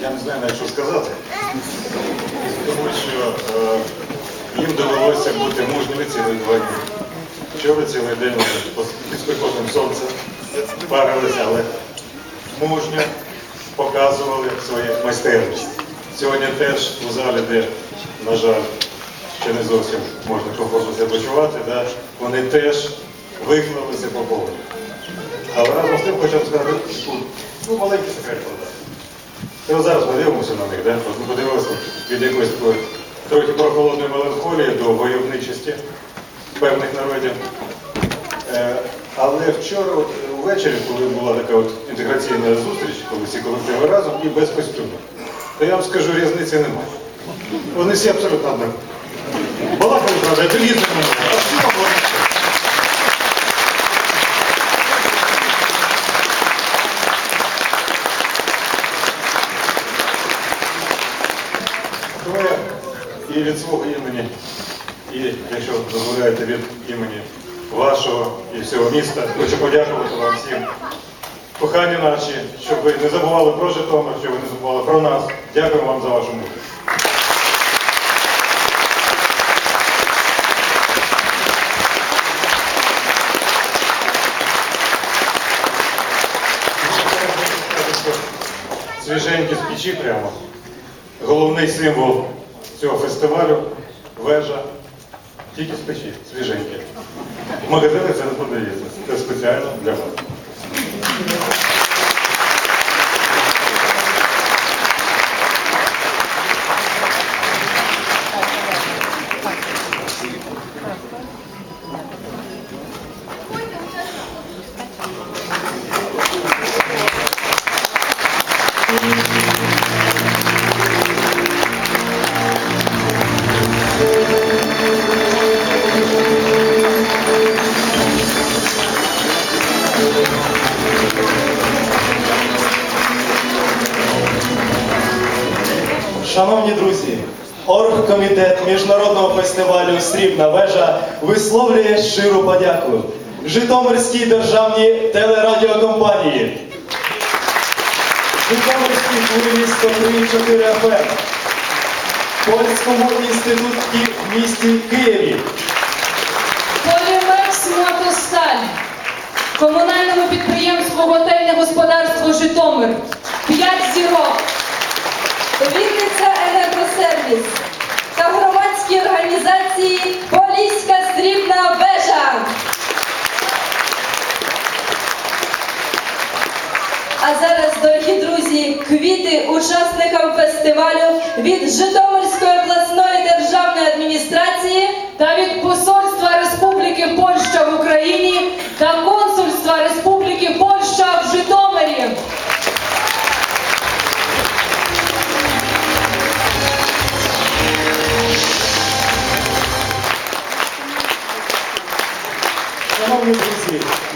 Я не знаю що сказати, тому що е, їм довелося бути мужніми цілих два дні. Вчора цілий день під спекотним сонцем парилися, але мужньо показували свою майстерність. Сьогодні теж у залі, де, на жаль, ще не зовсім можна комфортно себе почувати, да, вони теж виклалися по поводу. Але разом з тим хочемо сказати, ну, маленький секрет продати. Зараз ми дивимося на них, да? Ми подивилися від якоїсь такої трохи прохолодної меланхолії до войовничості певних народів. Е, але вчора от, ввечері, коли була така от інтеграційна зустріч, коли всі колективи разом і без костюму, то я вам скажу, різниці немає. Вони всі абсолютно однакові. Балакали, правда, різними, а однакові. І від свого імені, і, якщо дозволяєте, від імені вашого і всього міста, хочу подякувати вам всім. Кохані наші, щоб ви не забували про Житомир, щоб ви не забували про нас. Дякую вам за вашу мудрість. Свіженькі з печі прямо. Головний символ цього фестивалю вежа. Тільки з печі, свіженьке. В магазинах це не продається. Це спеціально для вас. Шановні друзі, оргкомітет міжнародного фестивалю Срібна вежа висловлює щиру подяку Житомирській державній телерадіокомпанії, Житомирській хвилі 103,4 FM, Польському інституті в місті Києві, Полімекс Мотосталь, комунальному підприємству Готельне господарство Житомир, 5 зірок, Вінниця Енергосервіс та громадські організації Поліська срібна вежа. А зараз, дорогі друзі, квіти учасникам фестивалю від Житомирської обласної державної адміністрації та від Посольства Республіки Польща в Україні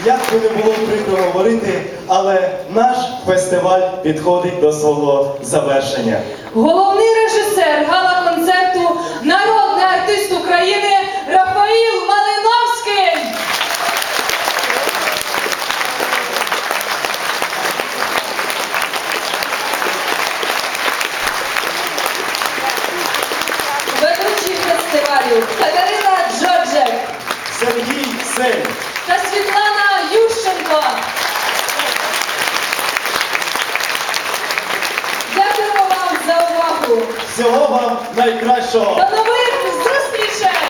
як би не було прикро говорити, але наш фестиваль підходить до свого завершення. Головний режисер гала-концерту, народний артист Всього вам найкращого! До нових зустрічей!